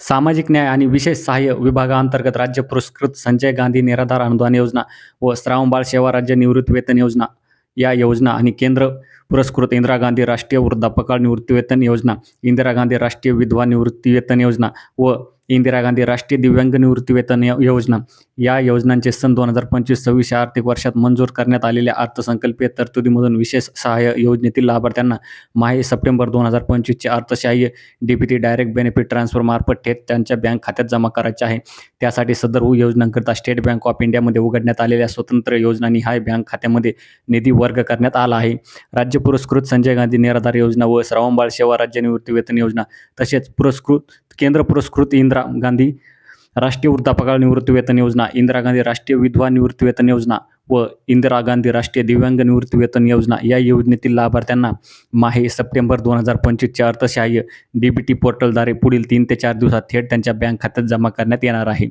सामाजिक न्याय आणि विशेष सहाय्य विभागाअंतर्गत राज्य पुरस्कृत संजय गांधी निराधार अनुदान योजना व श्रावणबाळ सेवा राज्य निवृत्तीवेतन योजना या योजना आणि केंद्र पुरस्कृत इंदिरा गांधी राष्ट्रीय वृद्धापकाळ निवृत्तीवेतन योजना इंदिरा गांधी राष्ट्रीय विधवा निवृत्तीवेतन योजना व इंदिरा गांधी राष्ट्रीय दिव्यांग निवृत्तीवेतन योजना. या योजनांचे सन दोन हजार पंचवीस सव्वीस या आर्थिक वर्षात मंजूर करण्यात आलेल्या अर्थसंकल्पीय तरतुदीमधून विशेष सहाय्य योजनेतील लाभार्थ्यांना माहे सप्टेंबर दोन हजार पंचवीसचे अर्थसहाय्य टी डायरेक्ट बेनिफिट ट्रान्सफर मार्फत थेट त्यांच्या बँक खात्यात जमा करायचे आहे. त्यासाठी सदर योजनांकरिता स्टेट बँक ऑफ इंडियामध्ये उघडण्यात आलेल्या स्वतंत्र योजनानिहाय बँक खात्यामध्ये निधी वर्ग करण्यात आला आहे. राज्य पुरस्कृत संजय गांधी निराधार योजना व श्रावणबाळ सेवा राज्य निवृत्तीवेतन योजना तसेच पुरस्कृत केंद्र पुरस्कृत इंदिरा गांधी राष्ट्रीय वृद्धापकाळ निवृत्तीवेतन योजना इंदिरा गांधी राष्ट्रीय विधवा निवृत्तीवेतन योजना व इंदिरा गांधी राष्ट्रीय दिव्यांग निवृत्तीवेतन योजना या योजनेतील लाभार्थ्यांना माहे सप्टेंबर दोन हजार पंचवीसचे अर्थसहाय्य डी बी टी पोर्टलद्वारे पुढील तीन ते चार दिवसात थेट त्यांच्या बँक खात्यात जमा करण्यात येणार आहे.